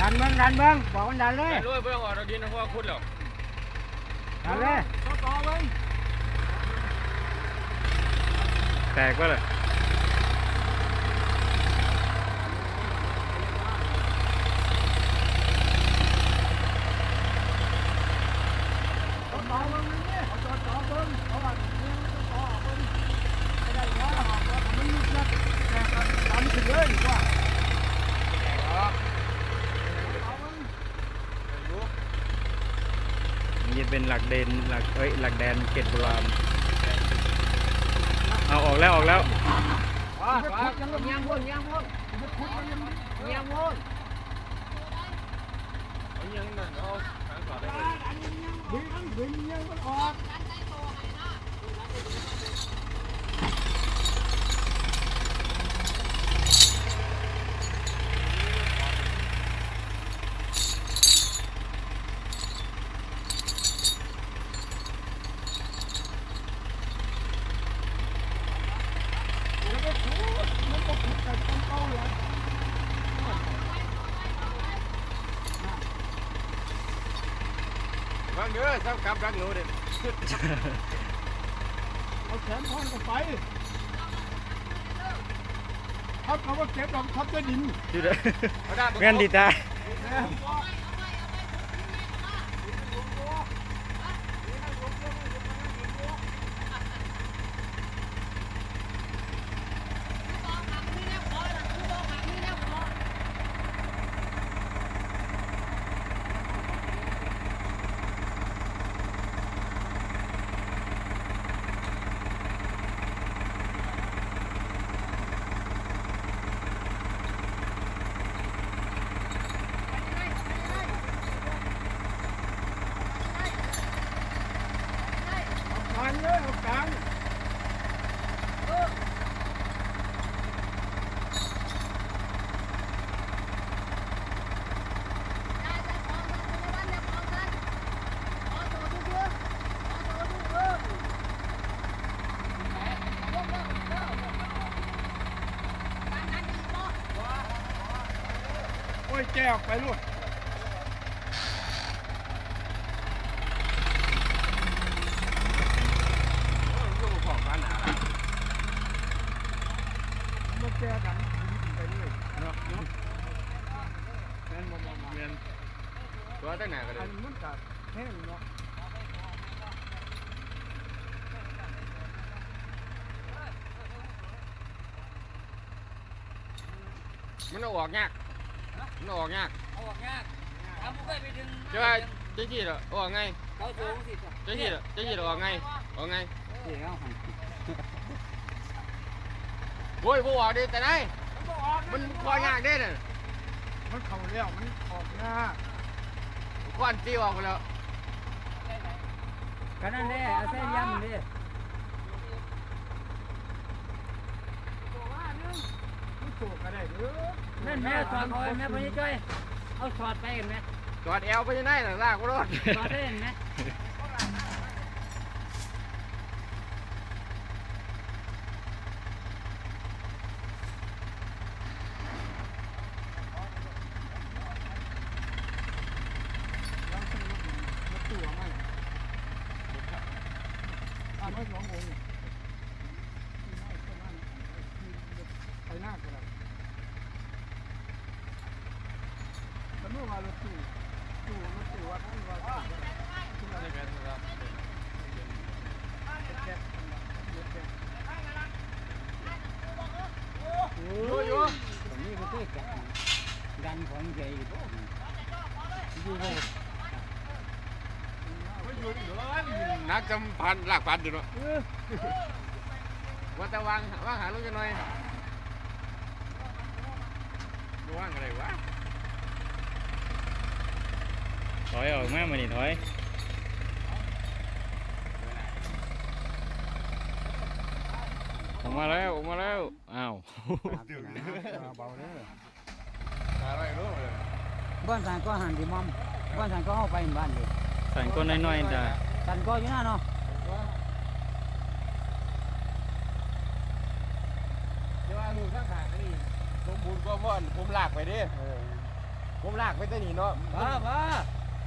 ดันเบิ้งบอกมันดันเลยแต่รู้ว่าเพื่อนเราดินเพราะว่าคุณหรอกดันเลยต่อเบิ้งแตกก็เลย ต่อเบิ้งนี่เอาต่อต่อเบิ้งเพราะว่าเนี่ยมันต่อเบิ้งไม่ได้ว่ามันลุกแล้วแต่ก็ดันขึ้นเลยดีกว่าเอาเบิ้ง มัน จะเป็นหลักเดนหลักเอ้ยหลักแดนเขตโบราณเอาออกแล้วออกแล้ว ยังพวนยังวนยังวน เอายังนั่นเอาทางก่อนได้เลย ดึงมันดึงยังมันออก แล้วก็ขุดมันก็ขุดแต่ต้นเก่าเลย ฟังเด้อซ้ำกับรักหนูเด็ดเอาแขนท่อนกันไปทับเขาว่าเก็บดอกทับด้วยดินจุดเลยเอาด้านงั้นดีตายทานเลยเอากลาง โอ้ ยแก้วไปลูกของบ้านหนามาแก้กันไปเรื่อยเนาะแม่นบ่เงินตัวตั้งหนาก็อันมันก็แห้งเนาะมันอออกยาก มันเอาออกยากเอาออกยากทำไปไปดึงจะว่าจะขี้เหรอออกไงเขาสูงสิจะขี้เหรอจะขี้เหรอออกไงออกไงเดี๋ยวโว้ยบ่ออกดิแต่ไหนมันคอยากเด้น่ะมันเข้าแล้วมันออกหน้าควันตีออกไปแล้วกันนั่นเด้เอาเส้นย้ำเด้ มันโตก็ได้เด้อนั่นแม่สอดเอาแม่พญจ้อยเอาสอดไปเห็นไหมจอดแอลไปยังไงน่ะลากก็รอดสอดได้เห็นไหมมันตัวมันอ่าไม่สององค์ไปหน้าก็ได้ แต่เมื่อวานเราตู้ตู้มันตู้วัดนั่นว่าตู้อะไรกันแก๊สแก๊สอยู่อยู่ตรงนี้ก็คือกันดันของใหญ่พวกนี้อยู่เลยนักจำพันหลักพันอยู่เนาะว่าแต่วางว่างหาลูกจะหน่อยว่างอะไรวะ ถอยออกมามานี่ถอยออกมาแล้วออกมาแล้วอ้าวเบาเด้อหาอะไรรู้เลยบ้านสันก็หันดีมอมบ้านสันก็เอาไปบ้านเลยสั่นก้นน้อยๆจ้ะสันก็อยู่หน้าเนาะเดี๋ยวว่าลูกข้างๆนี่สมบูรณ์ก็ม่อนผมลากไปดิเออผมลากไปแต่นี่เนาะมามา